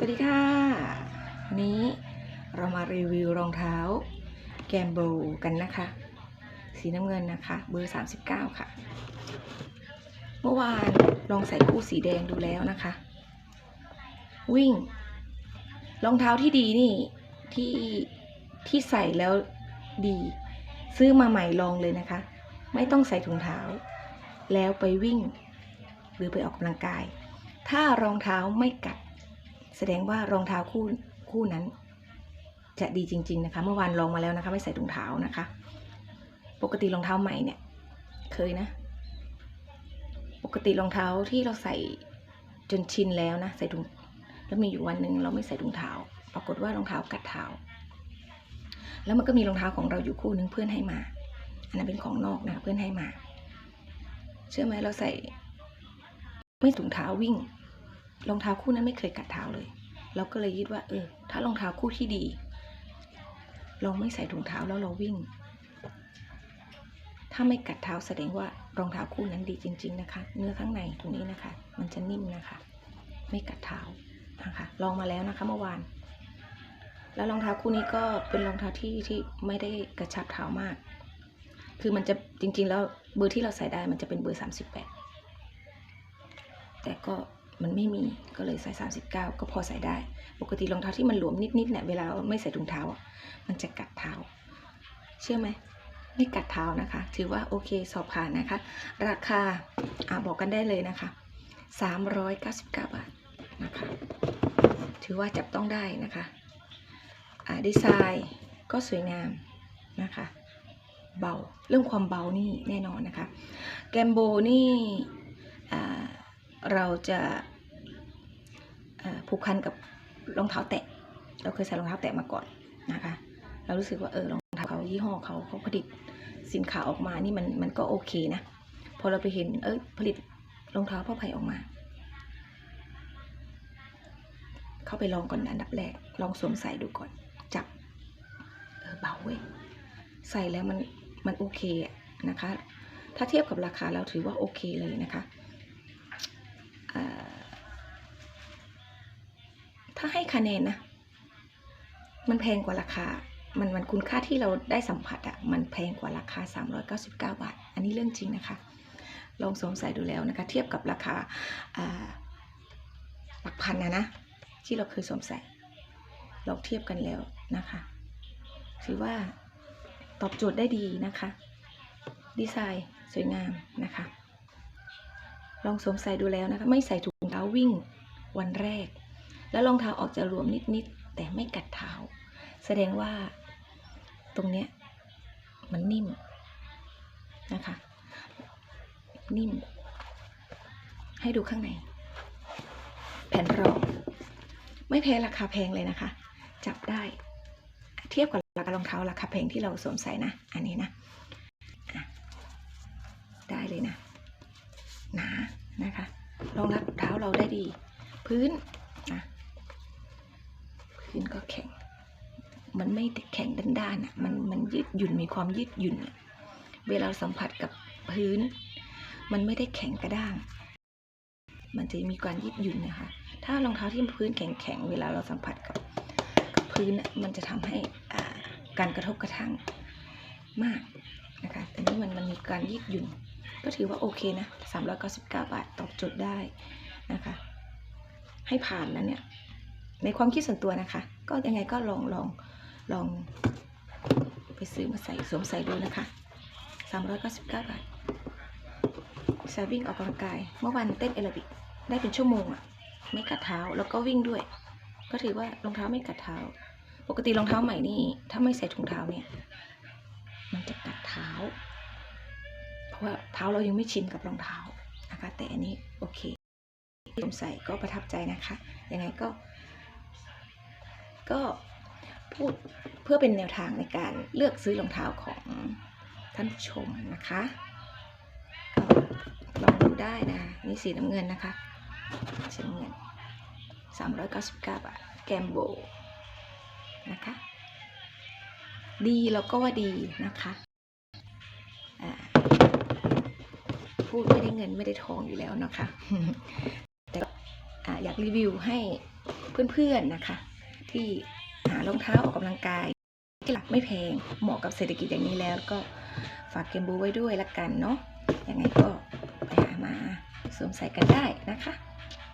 สวัสดีค่ะ วันนี้เรามารีวิวรองเท้าแกมโบกันนะคะ สีน้ำเงินนะคะ เบอร์ 39 ค่ะ เมื่อวานลองใส่คู่สีแดงดูแล้วนะคะ วิ่ง รองเท้าที่ดีนี่ที่ที่ใส่แล้วดี ซื้อมาใหม่ลองเลยนะคะ ไม่ต้องใส่ถุงเท้า แล้วไปวิ่ง หรือไปออกกำลังกาย ถ้ารองเท้าไม่กัด แสดงว่ารองเท้าคู่คู่นั้น จะดีจริง ๆ นะคะ เมื่อวานลองมาแล้วนะคะ ไม่ใส่ถุงเท้านะคะ ปกติรองเท้าใหม่เนี่ย เคยนะ ปกติรองเท้าที่เราใส่จนชินแล้วนะ ใส่ถุงแล้วมีอยู่วันหนึ่งเราไม่ใส่ถุงเท้า ปรากฏว่ารองเท้ากัดเท้า แล้วมันก็มีรองเท้าของเราอยู่คู่หนึงเพื่อนให้มา อันนั้นเป็นของนอกนะเพื่อนให้มา เชื่อไหมเราใส่ ไม่ถุงเท้าวิ่ง รองเท้าคู่นั้นไม่เคยกัดเท้าเลย เราก็เลยคิดว่า เออ ถ้ารองเท้าคู่ที่ดี เราไม่ใส่ถุงเท้าแล้วเราวิ่ง ถ้าไม่กัดเท้าแสดงว่ารองเท้าคู่นั้นดีจริง ๆนะคะ เนื้อข้างในตรงนี้นะคะ มันจะนิ่มนะคะ ไม่กัดเท้านะคะ ลองมาแล้วนะคะเมื่อวาน แล้วรองเท้าคู่นี้ก็เป็นรองเท้าที่ที่ไม่ได้กระชับเท้ามาก คือมันจะจริง ๆ แล้วเบอร์ที่เราใส่ได้มันจะเป็นเบอร์ 38 แต่ก็ มันไม่มีก็เลยใส่39 ก็พอใส่ได้ ปกติรองเท้าที่มันหลวมนิดๆเนี่ยเวลาเราไม่ใส่ถุงเท้าอะมันจะกัดเท้า เชื่อไหมไม่กัดเท้านะคะ ถือว่าโอเคสอบผ่านนะคะ ราคาอ่าบอกกันได้เลยนะคะ 399 บาทนะคะ ถือว่าจับต้องได้นะคะอ่าดีไซน์ก็สวยงามนะคะ เบาเรื่องความเบานี่แน่นอนนะคะ แกมโบนี่ เราจะผูกพันกับรองเท้าแตะ เราเคยใส่รองเท้าแตะมาก่อนนะคะ เรารู้สึกว่าเออรองเท้าเขายี่ห้อเขาเขาผลิตสินค้าออกมานี่มันมันก็โอเคนะ พอเราไปเห็นเอ้ยผลิตรองเท้าผ้าไผ่ออกมา เข้าไปลองก่อนอันดับแรก ลองสวมใส่ดูก่อน จับ เออเบาเว้ย ใส่แล้วมันมันโอเคนะคะ ถ้าเทียบกับราคาเราถือว่าโอเคเลยนะคะอ่า ถ้าให้คะแนนนะ มันแพงกว่าราคา มันมันคุณค่าที่เราได้สัมผัสอะมันแพงกว่าราคา 399 บาท อันนี้เรื่องจริงนะคะ ลองสวมใส่ดูแล้วนะคะ เทียบกับราคาหลักพันนะนะ ที่เราเคยสวมใส่ลองเทียบกันแล้วนะคะ ถือว่าตอบโจทย์ได้ดีนะคะ ดีไซน์สวยงามนะคะ ลองสวมใส่ดูแล้วนะคะ ไม่ใส่ถุงเท้าวิ่งวันแรก แล้วรองเท้าออกจะหลวมนิดๆแต่ไม่กัดเท้า แสดงว่าตรงเนี้ยมันนิ่มนะคะ นิ่ม ให้ดูข้างใน แผ่นรอง ไม่แพ้ราคาแพงเลยนะคะ จับได้ เทียบกับราคารองเท้าราคาแพงที่เราสวมใส่นะ อันนี้นะได้เลยนะ หนานะคะ รองรับเท้าเราได้ดี พื้นก็แข็ง มันไม่แข็ง ด้านอะมันมันยืดหยุ่นมีความยืดหยุ่นเวลาสัมผัสกับพื้น มันไม่ได้แข็งกระด้าง มันจะมีการยืดหยุ่นนะคะ ถ้ารองเท้าที่พื้นแข็งๆเวลาเราสัมผัสกับกับพื้นน่ะมันจะทำให้การกระทบกระทั่งมากนะคะแต่นี่มันมันมีการยืดหยุ่น ก็ถือว่าโอเคนะ399 บาทตอบโจทย์ได้นะคะ ให้ผ่านแล้วเนี่ยในความคิดส่วนตัวนะคะ ก็ยังไงก็ลองลองลอง ไปซื้อมาใส่สวมใส่ดูนะคะ 399 บาทส่วิ่งออกกำลังกาย เมื่อวันเต้นแอโรบิกได้เป็นชั่วโมงอะไม่กัดเท้าแล้วก็วิ่งด้วย ก็ถือว่ารองเท้าไม่กัดเท้า ปกติรองเท้าใหม่นี่ถ้าไม่ใส่ถุงเท้าเนี่ย มันจะกัดเท้า เพราะว่าเท้าเรายังไม่ชินกับรองเท้านะคะแต่อันนี้โอเคที่ผมใส่ก็ประทับใจนะคะยังไงก็ ก็ พูดเพื่อเป็นแนวทางในการเลือกซื้อรองเท้าของท่านผู้ชมนะคะลองดูได้นะนี่สีน้ำเงินนะคะสีน้ำเงิน399 บาท แกมโบนะคะ ดีแล้วก็ว่าดีนะคะพูดไม่ได้เงินไม่ได้ทองอยู่แล้วนะคะ แต่ออยากรีวิวให้เเพื่อนๆนะคะ ที่ หารองเท้าออกกำลังกาย ที่หลักไม่แพงเหมาะกับเศรษฐกิจอย่างนี้แล้วก็ฝากเกมบูไว้ด้วยละกันเนาะยังไงก็ไปหามาสวมใส่กันได้นะคะ